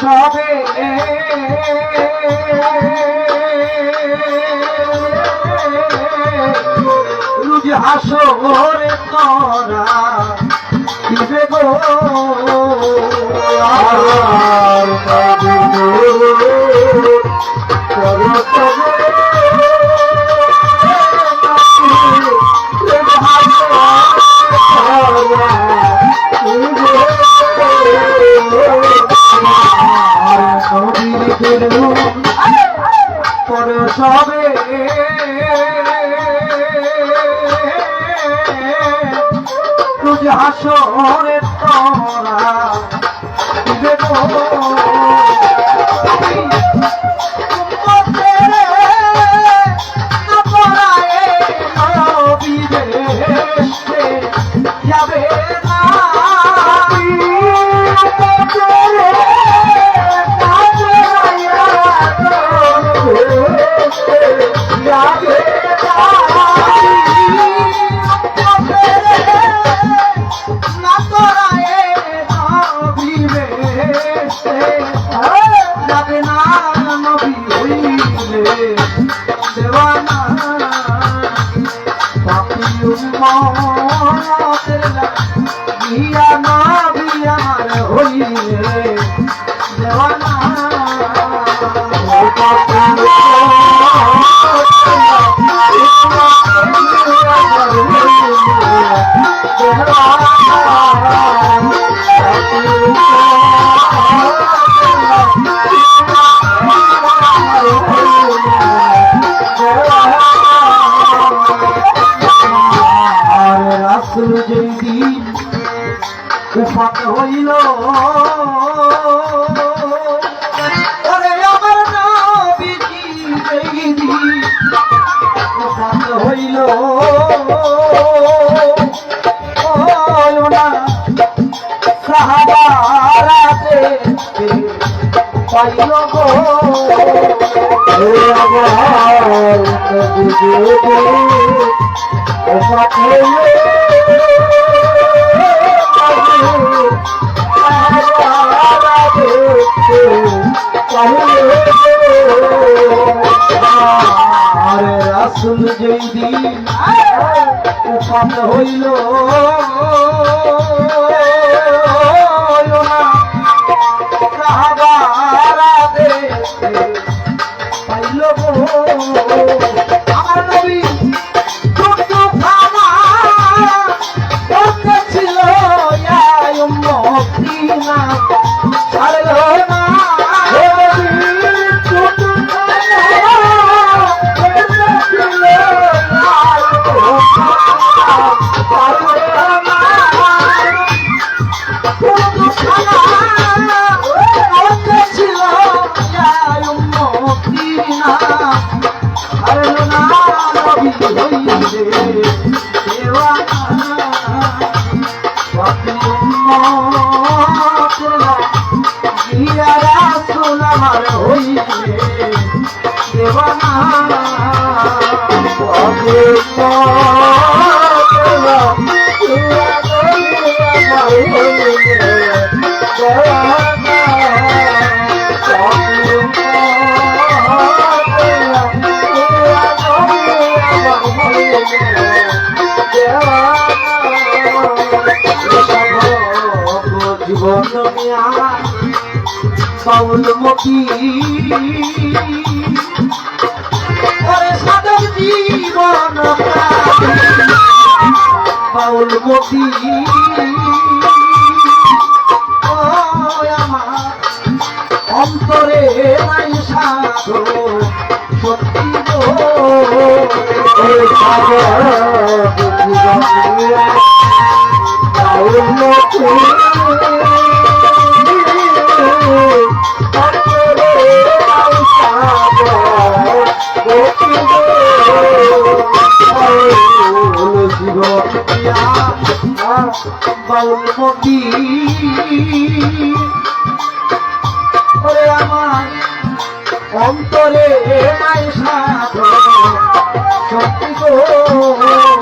সবে রুজ হাসরে তরা সবে তুজ হাসরে তোরা। হইলে উপাত হইল। ওরে আমার নবীজি যেই উপাত হইল। ওই না সাহাবারা পাইল গো? আমার নবীজি আরে রাসুল যেই দিন উপাত হইল। পাইল জীবন বাউল ওরে সাধক জীবন বাউল আমার অন্তরে নাই সাধু সত্যি ঘটিয়া বাউলমতি ওরে আমার অন্তরে নাই সাধ সত্যি গো